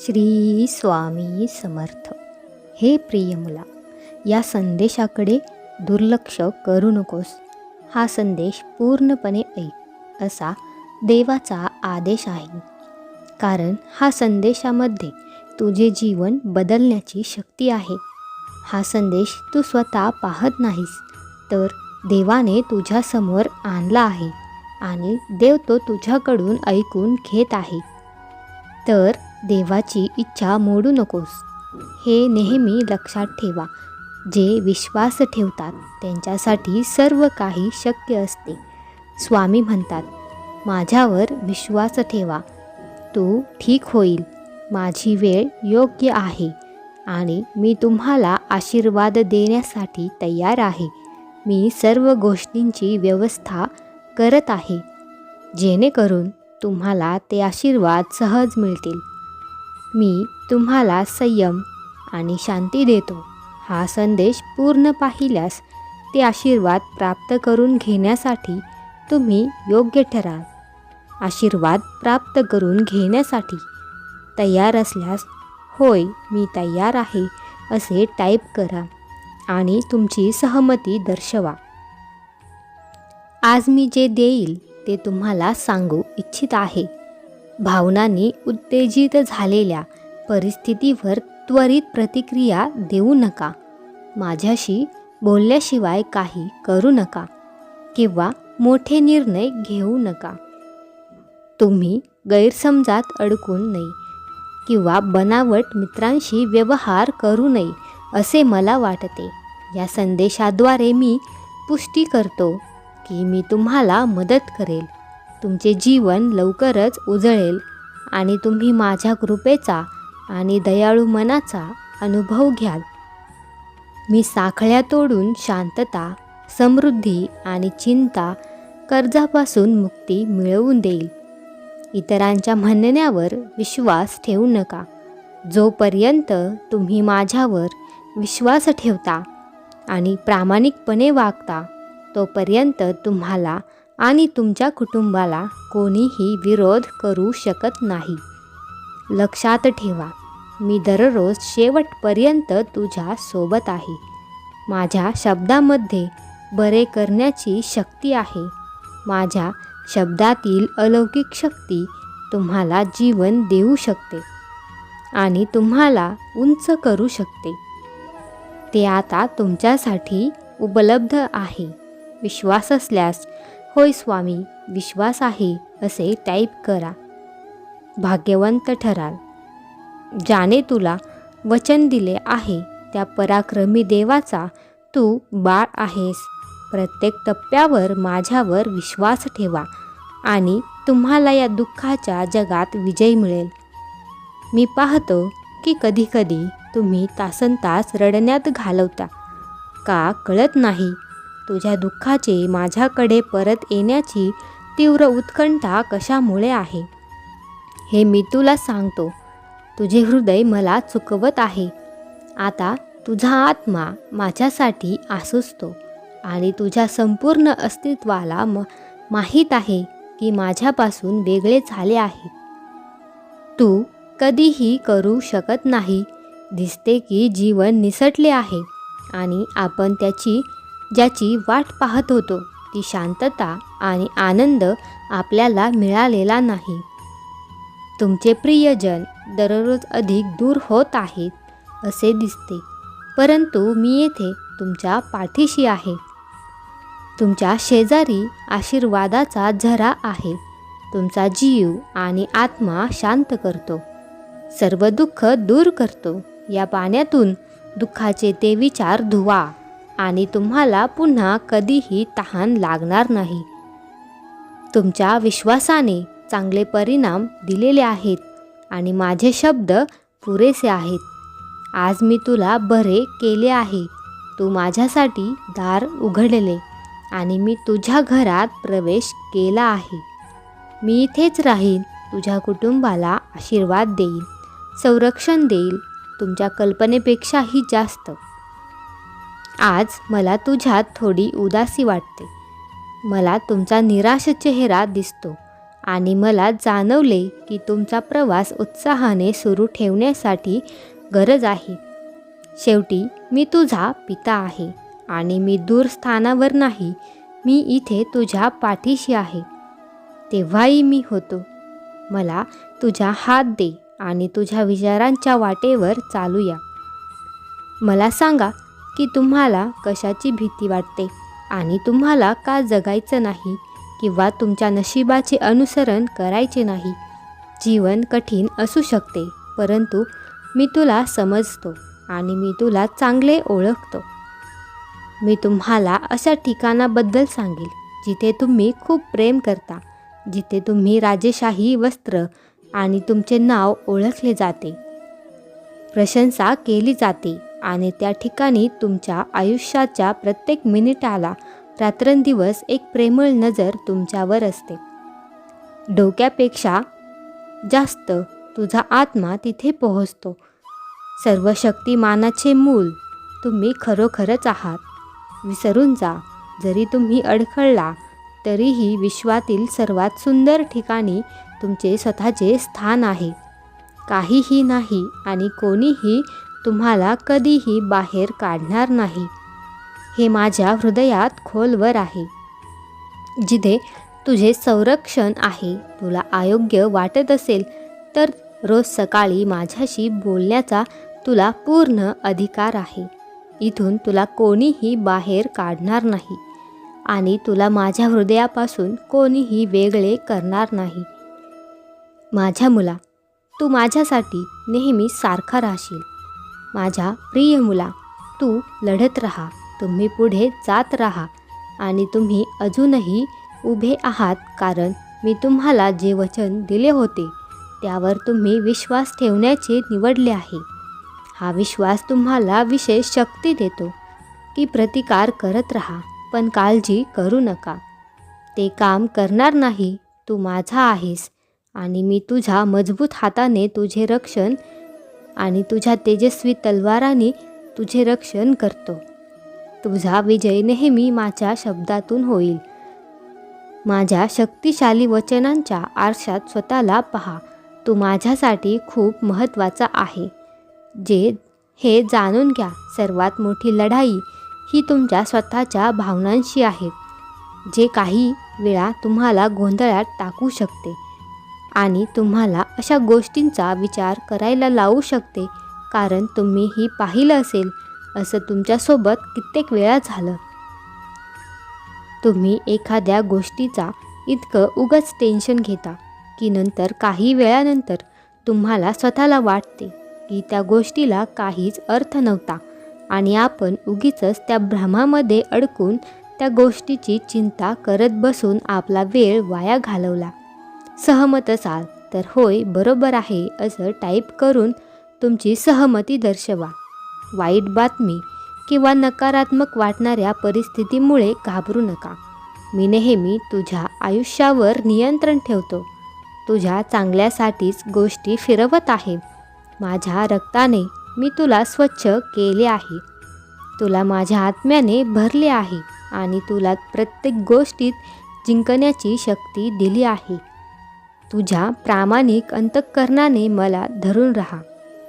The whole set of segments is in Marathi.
श्री स्वामी समर्थ. हे प्रिय मुला या संदेशाकडे दुर्लक्ष करू नकोस. हा संदेश पूर्णपणे ऐक असा देवाचा आदेश आहे. कारण हा संदेशामध्ये तुझे जीवन बदलण्याची शक्ती आहे. हा संदेश तू स्वतः पाहत नाहीस तर देवाने तुझ्यासमोर आणला आहे आणि देव तो तुझ्याकडून ऐकून घेत आहे. तर देवाची इच्छा मोडू नकोस. हे नेहमी लक्षात ठेवा. जे विश्वास ठेवतात त्यांच्यासाठी सर्व काही शक्य असते. स्वामी म्हणतात माझ्यावर विश्वास ठेवा. तू ठीक होईल. माझी वेळ योग्य आहे. आणि मी तुम्हाला आशीर्वाद देण्यासाठी तयार आहे. मी सर्व गोष्टींची व्यवस्था करत आहे. जेणेकरून तुम्हाला ते आशीर्वाद सहज मिळतील. मी तुम्हाला संयम आणि शांती देतो. हा संदेश पूर्ण पाहिल्यास ते आशीर्वाद प्राप्त करून घेण्यासाठी तुम्ही योग्य ठराल. आशीर्वाद प्राप्त करून घेण्यासाठी तयार असल्यास होय मी तयार आहे असे टाईप करा आणि तुमची सहमती दर्शवा. आज मी जे देईल ते तुम्हाला सांगू इच्छित आहे. भावनांनी उत्तेजित झालेल्या परिस्थितीवर त्वरित प्रतिक्रिया देऊ नका. माझ्याशी बोलल्याशिवाय काही करू नका किंवा मोठे निर्णय घेऊ नका. तुम्ही गैरसमजात अडकून नये किंवा बनावट मित्रांशी व्यवहार करू नये असे मला वाटते. या संदेशाद्वारे मी पुष्टी करतो की मी तुम्हाला मदत करेल. तुमचे जीवन लवकरच उजळेल आणि तुम्ही माझ्या कृपेचा आणि दयाळू मनाचा अनुभव घ्याल. मी साखळ्या तोडून शांतता समृद्धी आणि चिंता कर्जापासून मुक्ती मिळवून देईल. इतरांच्या म्हणण्यावर विश्वास ठेवू नका. जोपर्यंत तुम्ही माझ्यावर विश्वास ठेवता आणि प्रामाणिकपणे वागता तोपर्यंत तुम्हाला आणि तुमच्या कुटुंबाला कोणीही विरोध करू शकत नाही. लक्षात ठेवा मी दररोज शेवटपर्यंत तुझ्या सोबत आहे. माझ्या शब्दामध्ये बरे करण्याची शक्ती आहे. माझ्या शब्दातील अलौकिक शक्ती तुम्हाला जीवन देऊ शकते आणि तुम्हाला उंच करू शकते. ते आता तुमच्यासाठी उपलब्ध आहे. विश्वास असल्यास होय स्वामी विश्वास आहे असे टाईप करा. भाग्यवंत ठराल. ज्याने तुला वचन दिले आहे त्या पराक्रमी देवाचा तू बाळ आहेस. प्रत्येक टप्प्यावर माझ्यावर विश्वास ठेवा आणि तुम्हाला या दुःखाच्या जगात विजय मिळेल. मी पाहतो की कधीकधी तुम्ही तासन तास रडण्यात घालवता. का कळत नाही? तुझ्या दुःखाचे माझ्याकडे परत येण्याची तीव्र उत्कंठा कशामुळे आहे? हे मी तुला सांगतो. तुझे हृदय मला चुकवत आहे. आता तुझा आत्मा माझ्यासाठी आसुसतो आणि तुझ्या संपूर्ण अस्तित्वाला म माहीत आहे की माझ्यापासून वेगळे झाले आहे. तू कधीही करू शकत नाही. दिसते की जीवन निसटले आहे आणि आपण त्याची ज्याची वाट पाहत होतो. ती शांतता आणि आनंद आपल्याला मिळालेला नाही. तुमचे प्रियजन दररोज अधिक दूर होत आहेत असे दिसते. परंतु मी येथे तुमच्या पाठीशी आहे. तुमच्या शेजारी आशीर्वादाचा झरा आहे. तुमचा जीव आणि आत्मा शांत करतो. सर्व दुःख दूर करतो. या पाण्यातून दुःखाचे ते विचार धुवा. आणि तुम्हाला पुन्हा कधीही तहान लागणार नाही. तुमच्या विश्वासाने चांगले परिणाम दिलेले आहेत आणि माझे शब्द पुरेसे आहेत. आज मी तुला बरे केले आहे. तू माझ्यासाठी दार उघडले आणि मी तुझ्या घरात प्रवेश केला आहे. मी इथेच राहीन तुझ्या कुटुंबाला आशीर्वाद देईल संरक्षण देईल तुमच्या कल्पनेपेक्षाही जास्त. आज मला तुझ्यात थोडी उदासी वाटते. मला तुमचा निराश चेहरा दिसतो आणि मला जाणवले की तुमचा प्रवास उत्साहाने सुरू ठेवण्यासाठी गरज आहे. शेवटी मी तुझा पिता आहे आणि मी दूर स्थानावर नाही मी इथे तुझ्या पाठीशी आहे. तेव्हाही मी होतो. मला तुझा हात दे आणि तुझ्या विचारांच्या वाटेवर चालूया. मला सांगा की तुम्हाला कशाची भीती वाटते आणि तुम्हाला का जगायचं नाही किंवा तुमच्या नशिबाचे अनुसरण करायचे नाही. जीवन कठीण असू शकते परंतु मी तुला समजतो आणि मी तुला चांगले ओळखतो. मी तुम्हाला अशा ठिकाणाबद्दल सांगेल जिथे तुम्ही खूप प्रेम करता जिथे तुम्ही राजेशाही वस्त्र आणि तुमचे नाव ओळखले जाते. प्रशंसा केली जाते. आणि त्या ठिकाणी तुमच्या आयुष्याच्या प्रत्येक मिनिटाला रात्रंदिवस एक प्रेमळ नजर तुमच्यावर असते. डोक्यापेक्षा जास्त तुझा आत्मा तिथे पोहोचतो. सर्व शक्तिमानाचे मूल तुम्ही खरोखरच आहात. विसरून जा. जरी तुम्ही अडखळला तरीही विश्वातील सर्वात सुंदर ठिकाणी तुमचे स्वतःचे स्थान आहे. काहीही नाही आणि कोणीही तुम्हाला कधीही बाहेर काढणार नाही. हे माझ्या हृदयात खोलवर आहे. जिथे तुझे संरक्षण आहे तुला अयोग्य वाटत असेल तर रोज सकाळी माझ्याशी बोलण्याचा तुला पूर्ण अधिकार आहे. इथून तुला कोणीही बाहेर काढणार नाही आणि तुला माझ्या हृदयापासून कोणीही वेगळे करणार नाही. माझ्या मुला तू माझ्यासाठी नेहमी सारखा राहशील. माझ्या प्रिय मुला तू लढत राहा तुम्ही पुढे जात राहा आणि तुम्ही अजूनही उभे आहात कारण मी तुम्हाला जे वचन दिले होते त्यावर तुम्ही विश्वास ठेवण्याचे निवडले आहे. हा विश्वास तुम्हाला विशेष शक्ती देतो की प्रतिकार करत राहा पण काळजी करू नका. ते काम करणार नाही तू माझा आहेस आणि मी तुझ्या मजबूत हाताने तुझे रक्षण आणि तुझ्या तेजस्वी तलवाराने तुझे रक्षण करतो. तुझा विजय नेहमी माझ्या शब्दातून होईल. माझ्या शक्तिशाली वचनांच्या आरशात स्वतःला पहा. तू माझ्यासाठी खूप महत्त्वाचा आहे. जे हे जाणून घ्या. सर्वात मोठी लढाई ही तुमच्या स्वतःच्या भावनांशी आहे. जे काही वेळा तुम्हाला गोंधळात टाकू शकते. आणि तुम्हाला अशा गोष्टींचा विचार करायला लावू शकते कारण तुम्ही ही पाहिलं असेल असं तुमच्यासोबत कित्येक वेळा झालं. तुम्ही एखाद्या गोष्टीचा इतकं उगच टेन्शन घेता की नंतर काही वेळानंतर तुम्हाला स्वतःला वाटते की त्या गोष्टीला काहीच अर्थ नव्हता. आणि आपण उगीच त्या भ्रमामध्ये अडकून त्या गोष्टीची चिंता करत बसून आपला वेळ वाया घालवला. सहमत असाल तर होय बरोबर आहे असं टाईप करून तुमची सहमती दर्शवा. वाईट बातमी किंवा नकारात्मक वाटणाऱ्या परिस्थितीमुळे घाबरू नका. मी नेहमी तुझ्या आयुष्यावर नियंत्रण ठेवतो. तुझ्या चांगल्यासाठीच गोष्टी फिरवत आहे. माझ्या रक्ताने मी तुला स्वच्छ केले आहे. तुला माझ्या आत्म्याने भरले आहे आणि तुला प्रत्येक गोष्टीत जिंकण्याची शक्ती दिली आहे. तुझ्या प्रामाणिक अंतःकरणाने मला धरून राहा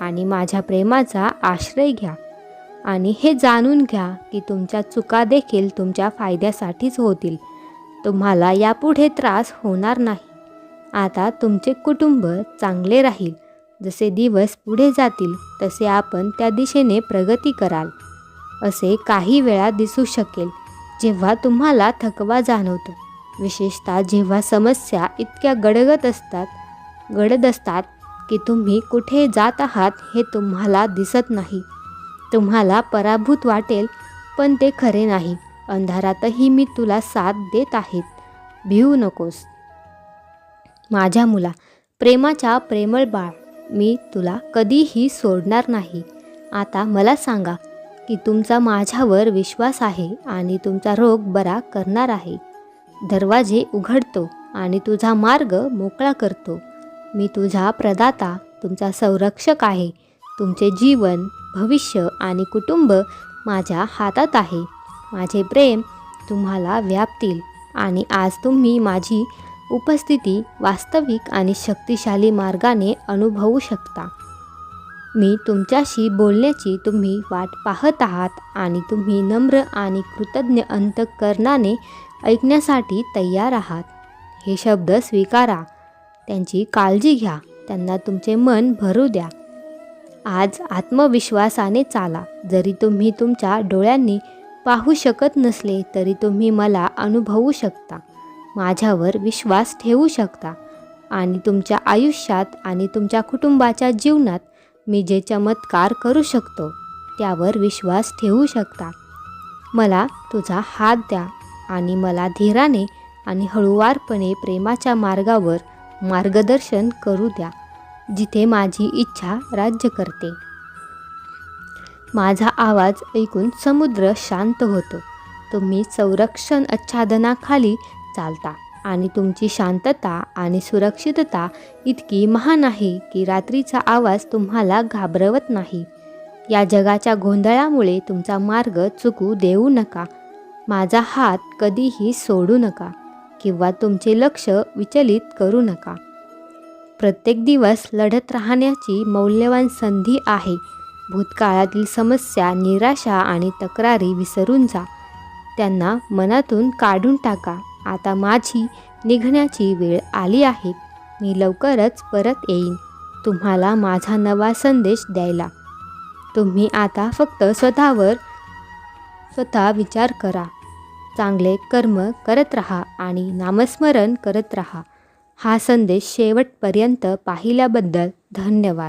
आणि माझ्या प्रेमाचा आश्रय घ्या. आणि हे जाणून घ्या की तुमच्या चुका देखील तुमच्या फायद्यासाठीच होतील. तुम्हाला यापुढे त्रास होणार नाही. आता तुमचे कुटुंब चांगले राहील. जसे दिवस पुढे जातील तसे आपण त्या दिशेने प्रगती कराल. असे काही वेळा दिसू शकेल जेव्हा तुम्हाला थकवा जाणवतो. विशेषतः जेव्हा समस्या इतक्या गडगत असतात गडद असतात की तुम्ही कुठे जात आहात हे तुम्हाला दिसत नाही. तुम्हाला पराभूत वाटेल पण ते खरे नाही. अंधारातही मी तुला साथ देत आहेत भिवू नकोस. माझ्या मुला प्रेमाच्या प्रेमळ बाळ मी तुला कधीही सोडणार नाही. आता मला सांगा की तुमचा माझ्यावर विश्वास आहे आणि तुमचा रोग बरा करणार आहे. दरवाजे उघडतो आणि तुझा मार्ग मोकळा करतो. मी तुझा प्रदाता तुमचा संरक्षक आहे. तुमचे जीवन भविष्य आणि कुटुंब माझ्या हातात आहे. माझे प्रेम तुम्हाला व्यापतील आणि आज तुम्ही माझी उपस्थिती वास्तविक आणि शक्तिशाली मार्गाने अनुभवू शकता. मी तुमच्याशी बोलण्याची तुम्ही वाट पाहत आहात आणि तुम्ही नम्र आणि कृतज्ञ अंतकरणाने ऐकण्यासाठी तयार आहात. हे शब्द स्वीकारा. त्यांची काळजी घ्या. त्यांना तुमचे मन भरू द्या. आज आत्मविश्वासाने चाला. जरी तुम्ही तुमच्या डोळ्यांनी पाहू शकत नसले तरी तुम्ही मला अनुभवू शकता. माझ्यावर विश्वास ठेवू शकता. आणि तुमच्या आयुष्यात आणि तुमच्या कुटुंबाच्या जीवनात मी जे चमत्कार करू शकतो त्यावर विश्वास ठेवू शकता. मला तुझा हात द्या. आणि मला धीराने आणि हळूवारपणे प्रेमाच्या मार्गावर मार्गदर्शन करू द्या जिथे माझी इच्छा राज्य करते. माझा आवाज ऐकून समुद्र शांत होतो. तुम्ही संरक्षण आच्छादनाखाली चालता आणि तुमची शांतता आणि सुरक्षितता इतकी महान आहे की रात्रीचा आवाज तुम्हाला घाबरवत नाही. या जगाच्या गोंधळामुळे तुमचा मार्ग चुकू देऊ नका. माझा हात कधीही सोडू नका किंवा तुमचे लक्ष विचलित करू नका. प्रत्येक दिवस लढत राहण्याची मौल्यवान संधी आहे. भूतकाळातील समस्या निराशा आणि तक्रारी विसरून जा. त्यांना मनातून काढून टाका. आता माझी निघण्याची वेळ आली आहे. मी लवकरच परत येईन. तुम्हाला माझा नवा संदेश द्यायला. तुम्ही आता फक्त स्वतःवर स्वतः विचार करा. चांगले कर्म करत राहा आणि नामस्मरण करत राहा. हा संदेश शेवटपर्यंत पाहिल्याबद्दल धन्यवाद.